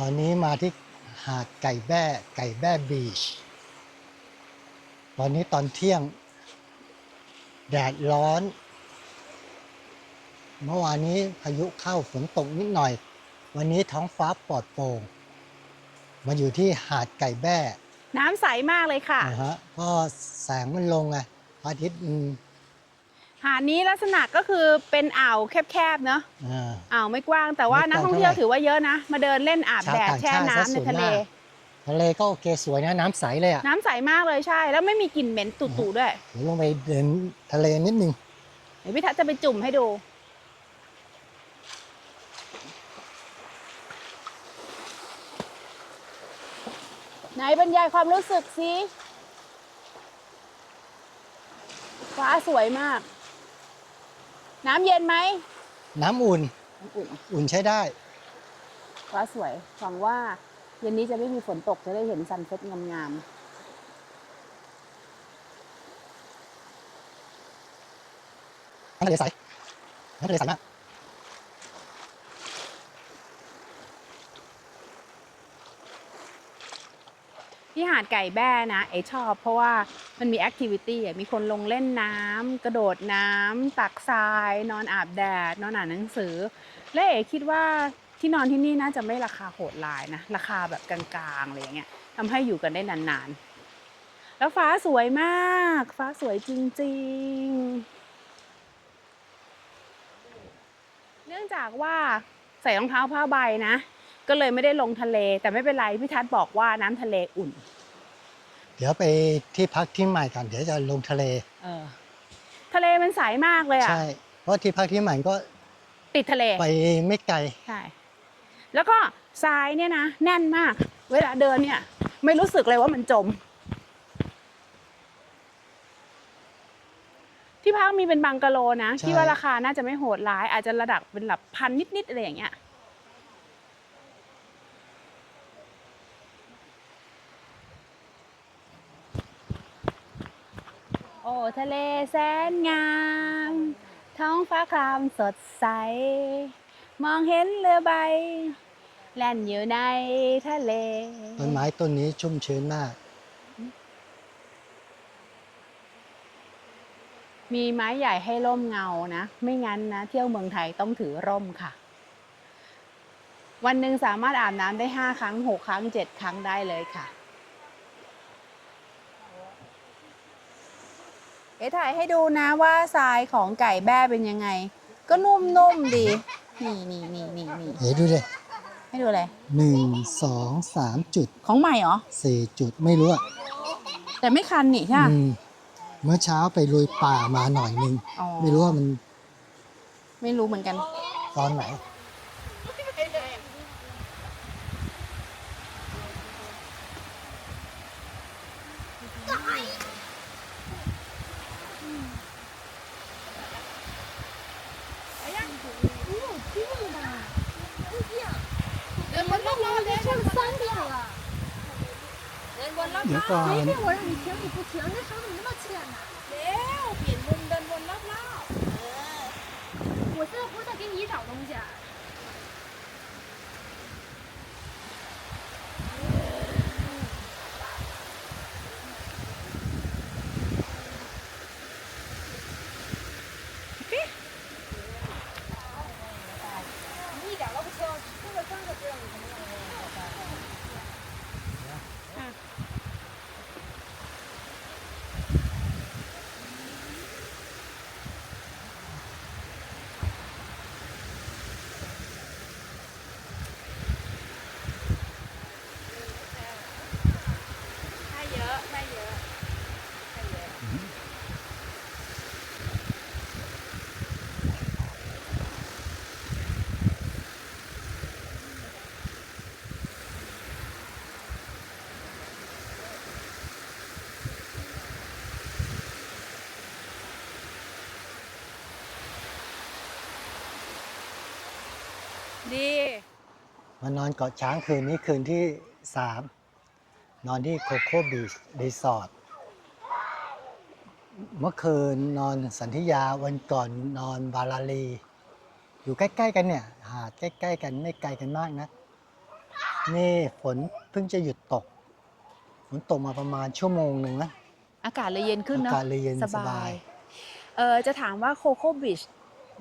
ตอนนี้มาที่หาดไก่แบ้ไก่แบ้บีช ตอนนี้ตอนเที่ยง แดดร้อน เมื่อวานนี้พายุเข้าฝนตกนิดหน่อย วันนี้ท้องฟ้าปลอดโปร่ง มาอยู่ที่หาดไก่แบ้ น้ำใสมากเลยค่ะนะฮะก็แสงมันลงไงพระอาทิตย์มัน หาดนี้ลักษณะก็คือเป็นอ่าวแคบๆเนาะอ่า อ่าวไม่กว้างแต่ว่าไม่กว้างนักท่องเที่ยวเท่าไหร่ ถือว่าเยอะนะ มาเดินเล่นอาบแดดชาวต่างแช่ชาติซะน้ำส่ในวนทะเล มากทะเลก็โอเคสวยนะน้ำใสเลยอะน้ำใสมากเลยใช่ แล้วไม่มีกลิ่นเหม็นตุ่ๆด้วยเดี๋ยวลงไปเดินทะเลนิดนึงเดี๋ยวพี่ทัศน์จะไปจุ่มให้ดู ไหนบรรยายความรู้สึกสิฟ้าสวยมาก น้ำเย็นไหมน้ำอุ่น น้ำอุ่นอุ่นใช้ได้ ฟ้าสวยหวังว่าเย็นนี้จะไม่มีฝนตกจะได้เห็นซันเซ็ตงามน้ำทะเลใสน้ำทะเลใสมาก ที่หาดไก่แบ้นะไอชอบเพราะว่ามันมีแอคทิวิตี้มีคนลงเล่นน้ำกระโดดน้ำตักทราย นอนอาบแดด นอนอ่านหนังสือ และเอ๋คิดว่าที่นอนที่นี่น่าจะไม่ราคาโหดหลายนะ ราคาแบบกลางๆอะไรอย่างเงี้ยทำให้อยู่กันได้นานๆ แล้วฟ้าสวยมาก ฟ้าสวยจริงๆ เนื่องจากว่าใส่รองเท้าผ้าใบนะ ก็เลยไม่ได้ลงทะเล แต่ไม่เป็นไรพี่ทัศน์บอกว่าน้ำทะเลอุ่น เดี๋ยวไปที่พักที่ใหม่กันเดี๋ยวจะลงทะเล เออ ทะเลมันใสมากเลยอะใช่ เพราะที่พักที่ใหม่ก็ติดทะเล ไปไม่ไกล ใช่ แล้วก็ทรายเนี่ยนะแน่นมาก เวลาเดินเนี่ย ไม่รู้สึกเลยว่ามันจม ที่พักมีเป็นบังกะโลนะ ใช่ ที่ว่าราคาน่าจะไม่โหดร้าย อาจจะระดับเป็นหลักพันนิดๆอะไรอย่างเงี้ย ทะเลแสนงาม ท้องฟ้าครามสดใส มองเห็นเรือใบ แล่นอยู่ในทะเล ต้นไม้ต้นนี้ชุ่มชื้นมาก มีไม้ใหญ่ให้ร่มเงานะ ไม่งั้นนะ เที่ยวเมืองไทยต้องถือร่มค่ะ วันหนึ่งสามารถอาบน้ำได้ห้าครั้งหกครั้งเจ็ดครั้งได้เลยค่ะ เอ๋ถ่ายให้ดูนะว่าทรายของไก่แบ้เป็นยังไง ก็นุ่มๆดี นี่นี่นี่นี่นี่เดี๋ยวดูดิให้ดูเลยหนึ่งสองสามจุดของใหม่เหรอ สี่จุดไม่รู้อะแต่ไม่คันนี่ใช่ไหมอืมเมื่อเช้าไปลุยป่ามาหน่อยนึง อ๋อไม่รู้ว่ามันไม่รู้เหมือนกัน ตอนไหน 了。随便我让你停，你不停，手怎么那么欠呢？别，我。现在不是在给你找东西、 ดีมานอนเกาะช้างคืนนี้คืนที่สามนอนที่โคโค่บีชรีสอร์ทเมื่อคืนนอนสันธิยาวันก่อนนอนบาลาลี อยู่ใกล้ ๆ กันเนี่ย หาดใกล้ ๆ กันไม่ไกลกันมากนะ นี่ฝนเพิ่งจะหยุดตก ฝนตกมาประมาณชั่วโมงหนึ่งนะ อากาศเลยเย็นขึ้นเนาะอากาศเลยเย็นสสบาบายยเออจะถามว่าโคโค่บีช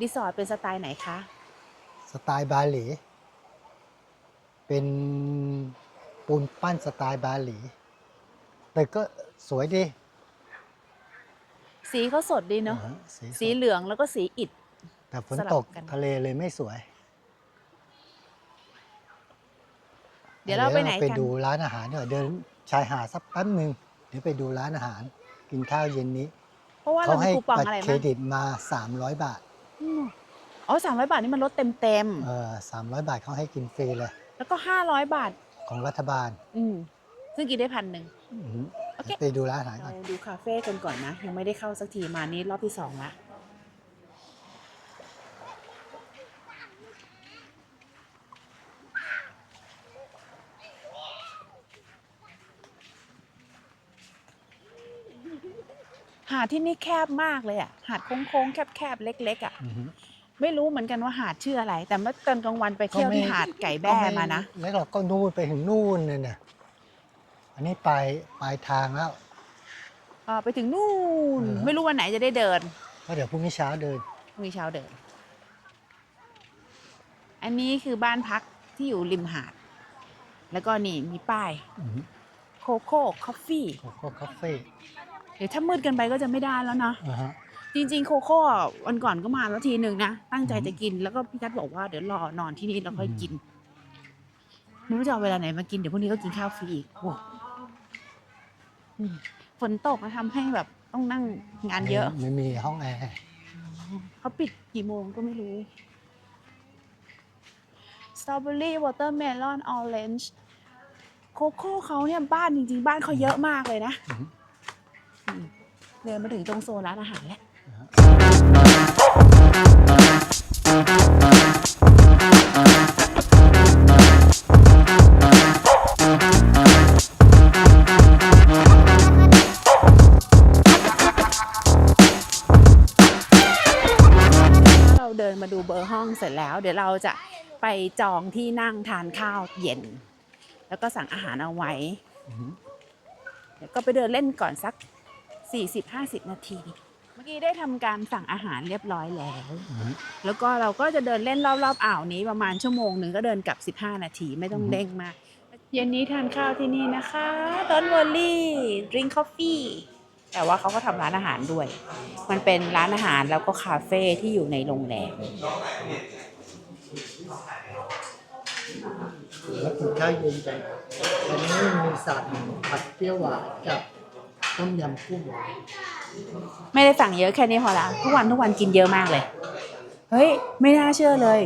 รีสอร์ทเป็นสไตล์ไหนคะส ไตล์บาหลี เป็นปูนปั้นสไตล์บาหลีแต่ก็สวยดี สีเขาสดดีเนาะ อ่าฮสสีวยเหลืองแล้วก็สีอิฐ แต่ฝนสลับตกกัน ทะเลเลยไม่สวยเดี๋ยวเราไปไหนไปกันดูร้านอาหารเดี๋ยวาเดินชายหาดสักแป๊บหนึ่งเดี๋ยวไปดูร้านอาหาร กินข้าวเย็นนี้ เพราะว่าเขาเรามีให้คูปองบัตอะไรรเครมั้งดิตมา 300 บาท อืม อ๋อสามร้อยบาทนี่มันลดเต็มเต็มๆเออ300บาทเขาให้กินฟรีเลย แล้วก็ห้าร้อยบาทของรัฐบาล อืมซึ่งกินได้พันหนึ่งอือหือโอเค ไปดูร้านอาหารก่เราอน ดูคาเฟ่กันก่อนนะ ยังไม่ได้เข้าสักทีมานี่รอบที่สองละหาดที่นี่แคบมากเลยอะ หาดโค้งๆ แคบๆ เล็ก ๆ อะอือหือ ไม่รู้เหมือนกันว่าหาดชื่ออะไร แต่เมื่อตอนกลางวันไปเที่ยวที่หาดไก่แบ้ก็ไมานะแล้วเราก็นู่นไปถึงนู่นเลยเนี่ยอันนี้ปลายปลายทางแล้วอ่าไปถึงนู่นเออไม่รู้วันไหนจะได้เดินก็เดี๋ยวพรุ่งนี้เช้าเดินพรุ่งนี้เช้าเดิน อันนี้คือบ้านพักที่อยู่ริมหาด แล้วก็นี่มีป้ายอือหือโคโค่คอฟฟี่โคโค่คาเฟ่เดี๋ยวถ้ามืดเกันไปก็จะไม่ได้แล้วเนาะอ่าฮะ จริงๆโคโค่อะวันก่อนก็มาแล้วทีหนึ่งนะ ตั้งใจอืมจะกินแล้วก็พี่กัดบอกว่าเดี๋ยวรอนอนที่นี่แล้วค่อยกิน ไม่รู้จะเอาเวลาไหนมากิน เดี๋ยวพรุ่งนี้ก็กินข้าวฟรีอีกโอ้อืมฝนตกมาทำให้แบบต้องนั่งงานเยอะ ไม่มีห้องแอร์เขาปิดกี่โมงก็ไม่รู้ สตรอเบอรี่วอเตอร์เมลอนออเรนจ์โคโค่เขาเนี่ยบ้านจริงๆ บ้านเขาเยอะมากเลยนะอือฮึอืมเดินมาถึงตรงโซนร้านอาหารแล้ว เราเดินมาดูเบอร์ห้องเสร็จแล้ว เดี๋ยวเราจะไปจองที่นั่งทานข้าวเย็น แล้วก็สั่งอาหารเอาไว้อือหือเดี๋ยวก็ไปเดินเล่นก่อนสัก 40-50 นาทีเมื่อ กี้ได้ทำการสั่งอาหารเรียบร้อยแล้วอือหือแล้วก็เราก็จะเดินเล่นรอบๆอ่าวนี้ประมาณชั่วโมงหนึ่งก็เดินกลับ 15 นาทีไม่ต้องอือฮึเร่งมาก เย็นนี้ทานข้าวที่นี่นะคะดอนวอลลี่ดริงคอฟฟี่แต่ว่าเขาก็ทำร้านอาหารด้วย มันเป็นร้านอาหารแล้วก็คาเฟ่ที่อยู่ในโรงแรม แล้วกินข้าวเย็นกันอันนี้มีสั่งผัดเปรี้ยวหวานกับต้มยำกุ้ง ไม่ได้สั่งเยอะแค่นี้พอละทุกวันทุกวันกินเยอะมากเลย เฮ้ย ไม่น่าเชื่อเลย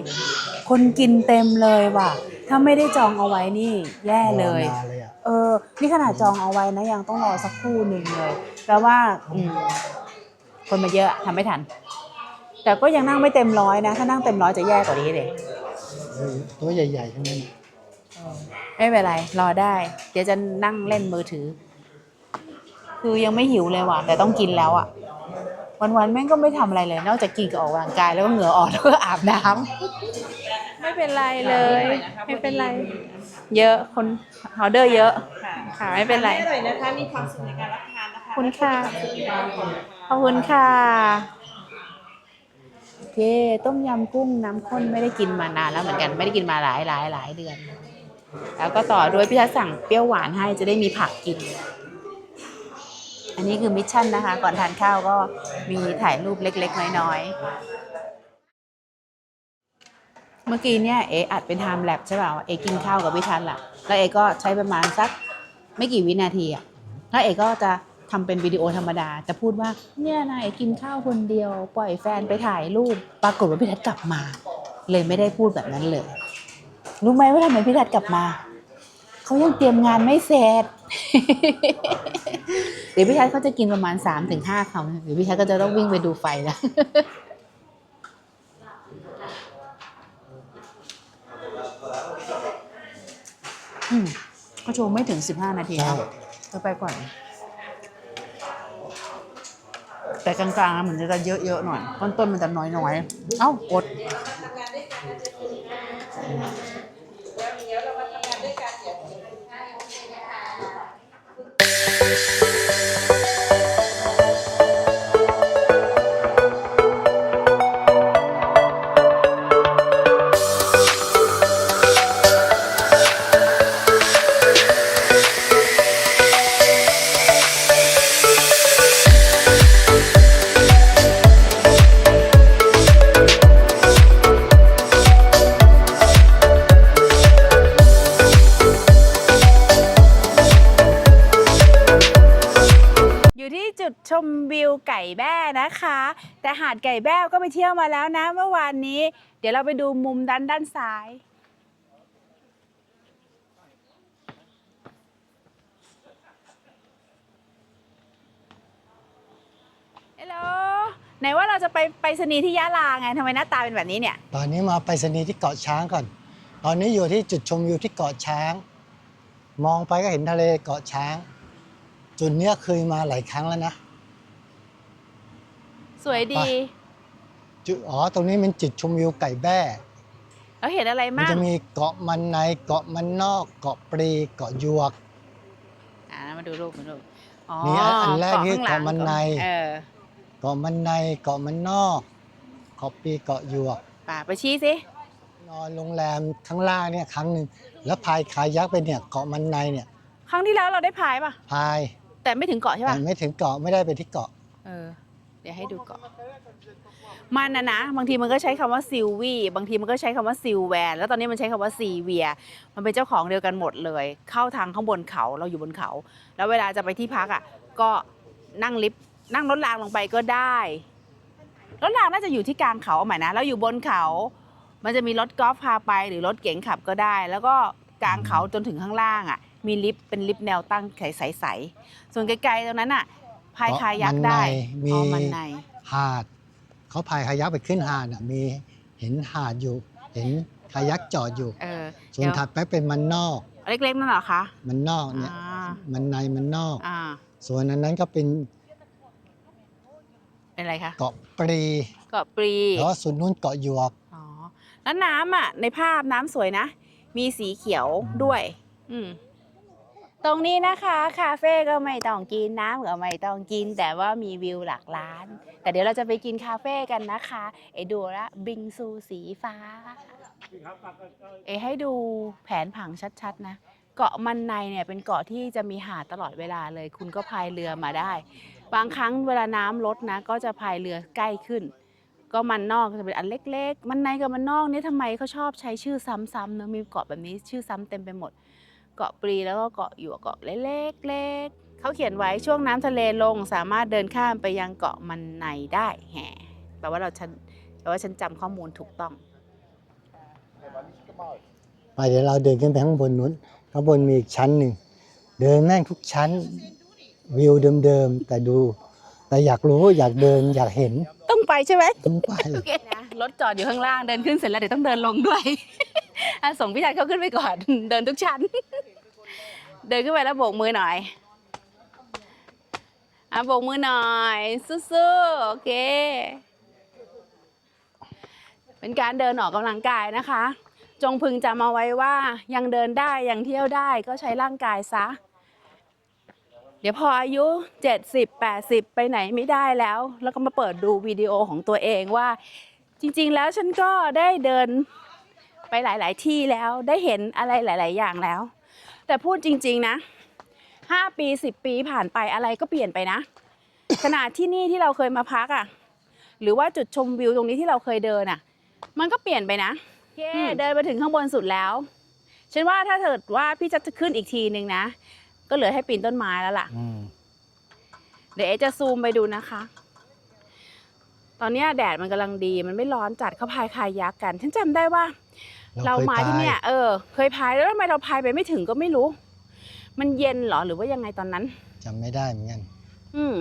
คนกินเต็มเลยว่ะ ถ้าไม่ได้จองเอาไว้นี่ แย่เลย รอนานเลยอะเออ นี่ขนาดจองเอาไว้นะยังต้องรอสักครู่หนึ่งเลยแปลว่าอืมคนมาเยอะทำไม่ทัน แต่ก็ยังนั่งไม่เต็มร้อยนะ ถ้านั่งเต็มร้อยจะแย่กว่านี้เลย เออตัวใหญ่ๆทั้งนั้นไม่เป็นไร รอได้ เดี๋ยวจะนั่งเล่นมือถือ คือยังไม่หิวเลยว่ะแต่ต้องกินแล้วอะ วันๆแม่งก็ไม่ทำอะไรเลย นอกจากกินกับออกกำลังกายแล้วก็เหงื่อออกแล้วก็อาบน้ำไม่เป็นไรเลย ไม่เป็นไร เยอะคนออเดอร์เยอะค่ะไม่เป็นไรอร่อยนะคะมีความสุขในการรับประทานนะคะขอบคุณค่ะขอบคุณค่ะโอเคต้มยำกุ้งน้ำข้นไม่ได้กินมานานแล้วเหมือนกันไม่ได้กินมาหลายหลายหลายเดือน แล้วก็ต่อด้วยพี่ทัศน์สั่งเปรี้ยวหวานให้จะได้มีผักกิน อันนี้คือมิชชั่นนะคะ ก่อนทานข้าวก็มีถ่ายรูปเล็ก ๆ น้อยๆ เมื่อกี้เนี่ยเออัดเป็นไทม์แลปใช่เปล่าเอกินข้าวกับพี่ทัศน์ล่ะ แล้วเอก็ใช้ประมาณสักไม่กี่วินาทีอะแล้วเอก็จะทำเป็นวิดีโอธรรมดา จะพูดว่าเนี่ยนายเอกินข้าวคนเดียว ปล่อยแฟนไปถ่ายรูป ปรากฏว่าพี่ทัศน์กลับมา เลยไม่ได้พูดแบบนั้นเลย รู้ไหมว่าทำไมพี่ทัศน์กลับมา เขายังเตรียมงานไม่เสร็จ ดี๋ยวพี่ทัศน์เขาจะกินประมาณ3าถึงห้าคำเดี๋ยวพี่ทัศน์ก็จะต้องวิ่งไปดูไฟแล้วอืมก็โชว์ไม่ถึง15นาทีใช่นะก็ไปก่อน แต่กลางๆอะเหมือนจะเยอะๆหน่อย ต้นๆมันจะน้อยๆ เอ้ากด ชมวิวไก่แบ้นะคะ แต่หาดไก่แบ้ก็ไปเที่ยวมาแล้วนะ เมื่อวานนี้ เดี๋ยวเราไปดูมุมด้านด้านซ้าย ฮัลโหลไหนว่าเราจะไปไปสนีย์ที่ยะลาไงทำไมหน้าตาเป็นแบบนี้เนี่ย ตอนนี้มาไปสนีย์ที่เกาะช้างก่อน ตอนนี้อยู่ที่จุดชมวิวที่เกาะช้าง มองไปก็เห็นทะเลเกาะช้าง จุดเนี้ยเคยมาหลายครั้งแล้วนะ สวยดีไปจุดอ๋อ ตรงนี้เป็นจุดชมวิวไก่แบ้แล้วเห็นอะไรมันมั่งจะมีเกาะมันในเกาะมันนอกเกาะปรีเกาะยวก อ่ามาดูรูปมาดูอ๋อนี่อันอันแรกนี่ข้างหลังเกาะมันใน เออเกาะมันในเกาะมันนอกเกาะปรีเกาะยวก ป่าไปชี้สินอนโรงแรมข้างล่างเนี่ยครั้งหนึ่งแล้วพายคายักไปเนี่ยเกาะมันในเนี่ยครั้งที่แล้วเราได้พายป่ะ พายแต่ไม่ถึงเกาะใช่แต่ป่ะไม่ถึงเกาะไม่ได้ไปที่เกาะ เออเดี๋ยวให้ดูเกาะมันนะนะบางทีมันก็ใช้คำว่าซิลวี่บางทีมันก็ใช้คำว่าซิลแวนแล้วตอนนี้มันใช้คำว่าซีเวียมันเป็นเจ้าของเดียวกันหมดเลย เข้าทางข้างบนเขาเราอยู่บนเขา แล้วเวลาจะไปที่พักอะก็นั่งลิฟต์นั่งรถรางลงไปก็ได้รถรางน่าจะอยู่ที่กลางเขาเอาใหม่นะเราอยู่บนเขา มันจะมีรถกอล์ฟพาไปหรือรถเก๋งขับก็ได้ แล้วก็กลางเขาจนถึงข้างล่างอะมีลิฟต์เป็นลิฟต์แนวตั้งใสๆส่วนไกลๆตรงนั้นอะ พายคายักได้มีอ๋อมันในหาดเขาพายคายักไปขึ้นหาดอะมีเห็นหาดอยู่ เห็นคายักจอดอยู่เออส่วนถัดไปเป็นมันนอก เล็กๆนั่นเหรอคะมันนอกเนี่ยอ่ามันในมันนอกอ่าส่วนอันนั้นก็เป็นเป็นอะไรคะเกาะปรีเกาะปรีแล้วส่วนนู้นเกาะยวกอ๋อแล้วน้ำอะในภาพน้ำสวยนะ มีสีเขียวด้วย อืม ตรงนี้นะคะคาเฟ่ก็ไม่ต้องกินน้ำก็ไม่ต้องกิน แต่ว่ามีวิวหลักล้าน แต่เดี๋ยวเราจะไปกินคาเฟ่กันนะคะเอดูละบิงซูสีฟ้า เอให้ดูแผนผังชัดๆนะ เกาะมันในเนี่ยเป็นเกาะที่จะมีหาดตลอดเวลาเลย คุณก็พายเรือมาได้ บางครั้งเวลาน้ำลดนะ ก็จะพายเรือใกล้ขึ้น ก็มันนอกจะเป็นอันเล็ก ๆ มันในกับมันนอกเนี่ยทำไมเขาชอบใช้ชื่อซ้ำๆเนอะมีเกาะแบบนี้ชื่อซ้ำเต็มไปหมด เกาะปรีแล้วก็เกาะอยู่เกาะเล็กๆเขาเขียนไว้ช่วงน้ำทะเลลงสามารถเดินข้ามไปยังเกาะมันในได้แหมแปลว่าเราฉันแปลว่าฉันจำข้อมูลถูกต้อง ไปเดี๋ยวเราเดินขึ้นไปข้างบนนู้นข้างบนมีอีกชั้นหนึ่งเดินแม่งทุกชั้นวิวเดิมๆแต่ดู แต่อยากรู้อยากเดินอยากเห็น ต้องไปใช่ไหมต้องไปโอเคนะรถจอดอยู่ข้างล่างเดินขึ้นเสร็จแล้วเดี๋ยวต้องเดินลงด้วยอะส่งพี่ชัดเขาขึ้นไปก่อนเดินทุกชั้น เดินขึ้นไปแล้วโบกมือหน่อยอะโบกมือหน่อยสู้ๆโอเค เป็นการเดินออกกำลังกายนะคะ จงพึงจำเอาไว้ว่ายังเดินได้ยังเที่ยวได้ก็ใช้ร่างกายซะ เดี๋ยวพออายุ 70 80 ไปไหนไม่ได้แล้ว แล้วก็มาเปิดดูวิดีโอของตัวเองว่า จริงๆแล้วฉันก็ได้เดินไปหลาย ๆ ที่แล้วได้เห็นอะไรหลาย ๆ อย่างแล้ว แต่พูดจริง ๆนะ5ปี10ปีผ่านไปอะไรก็เปลี่ยนไปนะ ขนาดที่นี่ที่เราเคยมาพักอะ หรือว่าจุดชมวิวตรงนี้ที่เราเคยเดินอะ มันก็เปลี่ยนไปนะโอเคเดินไปถึงข้างบนสุดแล้วฉันว่าถ้าเกิดว่าพี่จะขึ้นอีกทีนึงนะ ก็เหลือให้ปีนต้นไม้แล้วล่ะอืมเดี๋ยวเอะจะซูมไปดูนะคะ ตอนเนี้ยแดดมันกำลังดีมันไม่ร้อนจัดเขาพายคายักกัน ฉันจำได้ว่า เราคยมาที่เนี่ยพเออเคยพายแล้วทำไมเราพายไปไม่ถึงก็ไม่รู้ มันเย็นเหรอหรือว่ายังไงตอนนั้นจำไม่ได้เหมือนกันอืม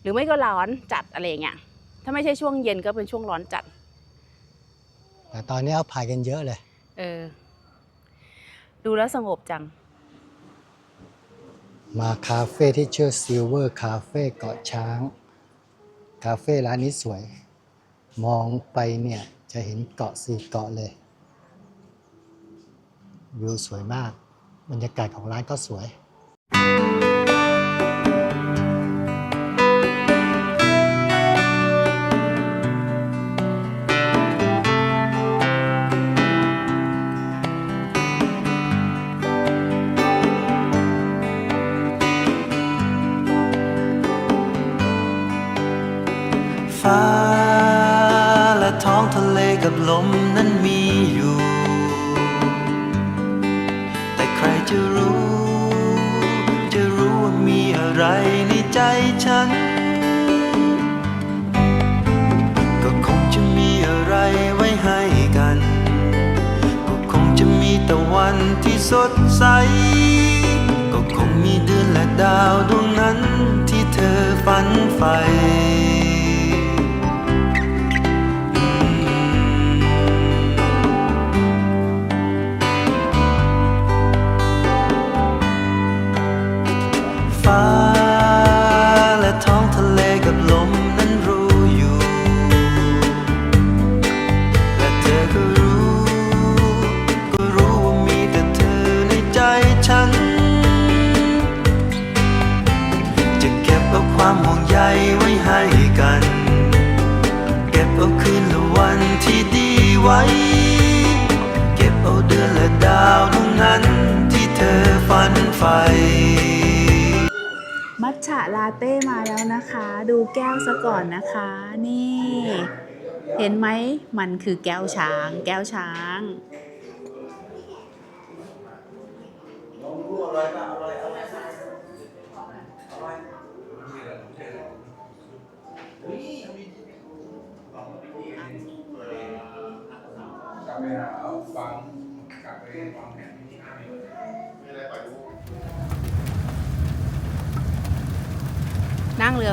หรือไม่ก็ร้อนจัดอะไรอย่างเงี้ยถ้าไม่ใช่ช่วงเย็นก็เป็นช่วงร้อนจัด แต่ตอนนี้เอาพายกันเยอะเลย เออ ดูแล้วสงบจัง มาคาเฟ่ที่ชื่อซิลเวอร์คาเฟ่เกาะช้าง คาเฟ่ร้านนี้สวย มองไปเนี่ยจะเห็นเกาะสี่เกาะเลย วิวสวยมาก บรรยากาศของร้านก็สวย วันที่สดใส ก็คงมีเดือนและดาวดวงนั้นที่เธอฝันใฝ่ งใยไว้ให้กัน เก็บเอาคืนละวันที่ดีไว้ เก็บเอาเดือนและดาวดวงนั้นที่เธอฝันใฝ่มัทฉะลาเต้มาแล้วนะคะ ดูแก้วซะก่อนนะคะ นี่ เห็นไหมมันคือแก้วช้าง แก้วช้าง นั่งเรือ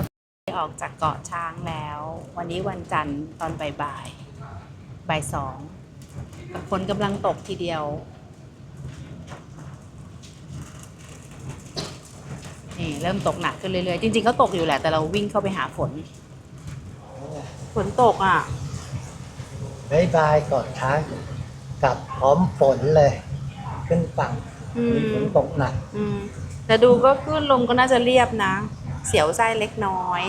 ออกจากเกาะช้างแล้ว วันนี้วันจันทร์ตอนบ่ายบ่ายๆบ่ายสองฝนกำลังตกทีเดียว นี่ เริ่มตกหนักขึ้นเรื่อยๆ จริงๆก็ตกอยู่แหละ แต่เราวิ่งเข้าไปหาฝน ฝนตกอะบายบายเกาะช้าง กลับพร้อมฝนเลย ขึ้นฝั่งอืมมีฝนตกหนัก อืมแต่ดูก็ขึ้นลมก็น่าจะเรียบนะ เสียวไส้เล็กน้อย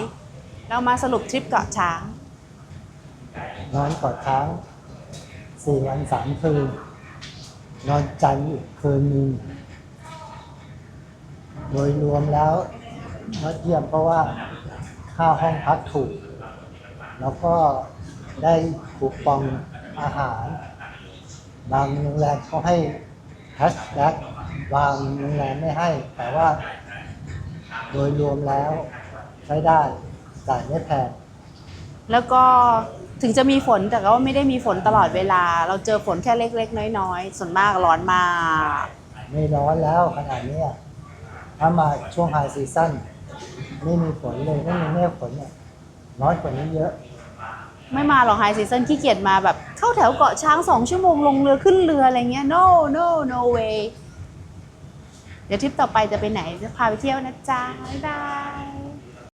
เรามาสรุปทริปเกาะช้าง นอนเกาะช้างสี่วันสามคืน นอนจันทร์อีกคืนหนึงโดยรวมแล้วยอดเยี่ยมเพราะว่าค่าห้องพักถูก แล้วก็ได้คูปองอาหาร บางโรงแรมเขาให้แฮชแบ็กบางโรงแรมไม่ให้ แต่ว่า โดยรวมแล้วใช้ได้จ่ายไม่แพงแล้วก็ถึงจะมีฝนแต่ก็ไม่ได้มีฝนตลอดเวลา เราเจอฝนแค่เล็ก ๆ น้อยๆ ส่วนมากร้อนมาก ไม่ร้อนแล้วขนาดนี้ยถ้ามาช่วงไฮซีซั่นไม่มีฝนเลยไม่มีเมฆฝนเนี่ยร้อนกว่านี้เยอะ ไม่มาหรอกไฮซีซันขี้เกียจมาแบบเข้าแถวเกาะช้างสองชั่วโมงลงเรือขึ้นเรืออะไรเงี้ย no no no way เดี๋ยวทริปต่อไปจะไปไหนจะพาไปเที่ยวนะจ๊ะ บ๊ายบาย